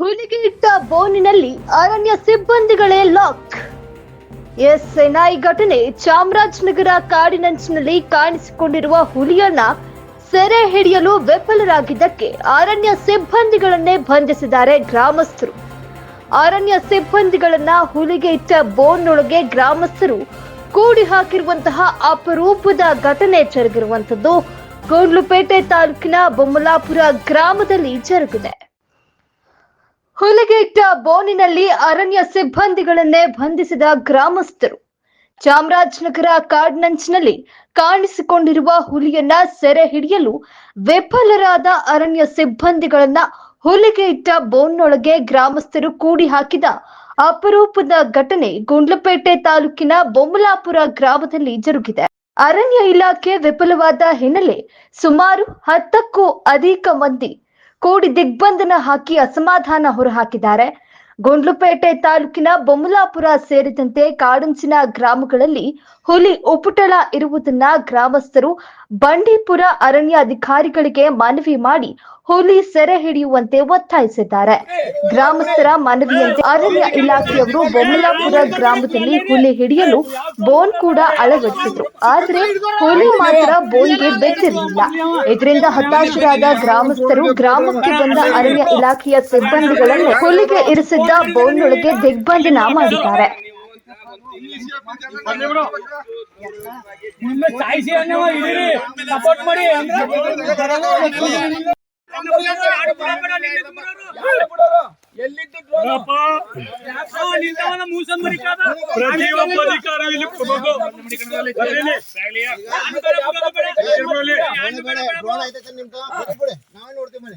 ಹುಲಿಗೆ ಇಟ್ಟ ಬೋನಿನಲ್ಲಿ ಅರಣ್ಯ ಸಿಬ್ಬಂದಿಗಳೇ lock. S ಎಸ್ಎನ್ಐ ಘಟನೆ ಚಾಮರಾಜನಗರ ಕಾಡಿನಂಚಿನಲ್ಲಿ ಕಾಣಿಸಿಕೊಂಡಿರುವ ಹುಲಿಯನ್ನ ಸೆರೆ ಹಿಡಿಯಲು ವಿಫಲರಾಗಿದ್ದಕ್ಕೆ ಅರಣ್ಯ ಸಿಬ್ಬಂದಿಗಳನ್ನೇ ಬಂಧಿಸಿದ್ದಾರೆ ಗ್ರಾಮಸ್ಥರು. ಅರಣ್ಯ ಸಿಬ್ಬಂದಿಗಳನ್ನ ಹುಲಿಗೆ ಇಟ್ಟ ಬೋನ್ನೊಳಗೆ ಗ್ರಾಮಸ್ಥರು ಕೂಡಿ ಹಾಕಿರುವಂತಹ ಅಪರೂಪದ ಘಟನೆ ಜರುಗಿರುವಂತದ್ದು ಗುಂಡ್ಲುಪೇಟೆ ತಾಲೂಕಿನ ಬೊಮ್ಮಲಾಪುರ ಗ್ರಾಮದಲ್ಲಿ ಜರುಗಿದೆ. ಹುಲಿಗೆ ಇಟ್ಟ ಬೋನಿನಲ್ಲಿ ಅರಣ್ಯ ಸಿಬ್ಬಂದಿಗಳನ್ನೇ ಬಂಧಿಸಿದ ಗ್ರಾಮಸ್ಥರು. ಚಾಮರಾಜನಗರ ಕಾಡ್ನಂಚಿನಲ್ಲಿ ಕಾಣಿಸಿಕೊಂಡಿರುವ ಹುಲಿಯನ್ನ ಸೆರೆ ಹಿಡಿಯಲು ವಿಫಲರಾದ ಅರಣ್ಯ ಸಿಬ್ಬಂದಿಗಳನ್ನ ಹುಲಿಗೆ ಇಟ್ಟ ಬೋನ್ನೊಳಗೆ ಗ್ರಾಮಸ್ಥರು ಕೂಡಿ ಹಾಕಿದ ಅಪರೂಪದ ಘಟನೆ ಗುಂಡ್ಲಪೇಟೆ ತಾಲೂಕಿನ ಬೊಮ್ಮಲಾಪುರ ಗ್ರಾಮದಲ್ಲಿ ಜರುಗಿದೆ. ಅರಣ್ಯ ಇಲಾಖೆ ವಿಫಲವಾದ ಹಿನ್ನೆಲೆ ಸುಮಾರು ಹತ್ತಕ್ಕೂ ಅಧಿಕ ಮಂದಿ ಕೂಡಿ ದಿಗ್ಬಂಧನ ಹಾಕಿ ಅಸಮಾಧಾನ ಹೊರಹಾಕಿದ್ದಾರೆ. ಗೊಂಡ್ಲುಪೇಟೆ ತಾಲೂಕಿನ ಬೊಮ್ಮಲಾಪುರ ಸೇರಿದಂತೆ ಕಾಡಂಚಿನ ಗ್ರಾಮಗಳಲ್ಲಿ ಹುಲಿ ಉಪಟಳ ಇರುವುದನ್ನ ಗ್ರಾಮಸ್ಥರು ಬಂಡೀಪುರ ಅರಣ್ಯ ಅಧಿಕಾರಿಗಳಿಗೆ ಮನವಿ ಮಾಡಿ ಹುಲಿ ಸೆರೆ ಹಿಡಿಯುವಂತೆ ಒತ್ತಾಯಿಸಿದ್ದಾರೆ. ಗ್ರಾಮಸ್ಥರ ಮನವಿಯಂತೆ ಅರಣ್ಯ ಇಲಾಖೆಯವರು ಬೊಮ್ಮಲಾಪುರ ಗ್ರಾಮದಲ್ಲಿ ಹುಲಿ ಹಿಡಿಯಲು ಬೋನ್ ಕೂಡ ಅಳವಡಿಸಿದ್ರು. ಆದ್ರೆ ಹುಲಿ ಮಾತ್ರ ಬೋನ್ಗೆ ಬೆಚ್ಚಿರಲಿಲ್ಲ ಇದರಿಂದ ಹತಾಶರಾದ ಗ್ರಾಮಸ್ಥರು ಗ್ರಾಮಕ್ಕೆ ಬಂದ ಅರಣ್ಯ ಇಲಾಖೆಯ ಸಿಬ್ಬಂದಿಗಳನ್ನು ಹುಲಿಗೆ ಇರಿಸಿದ್ದ ಬೋನ್ನೊಳಗೆ ದಿಗ್ಬಂಧನ ಮಾಡಿದ್ದಾರೆ. ಮುಂದೆ ಸಾಯಿಸಿ ಅನ್ನವ ಹಿಡೀರಿ ಸಪೋರ್ಟ್ ಮಾಡಿ ಪ್ರತಿಯೊಬ್ಬ ಅಧಿಕಾರಿ ಇಲ್ಲಿ ಕೊಡಬೇಕು ಬರೀಲಿ. ಇರ್ಲಿ. ಡ್ರೋನ್ ಐತೈತೆ ನಿಮ್ದು ಬಿಡಿ ನಾವೇ ನೋಡ್ತೀವಿ ಮನೆ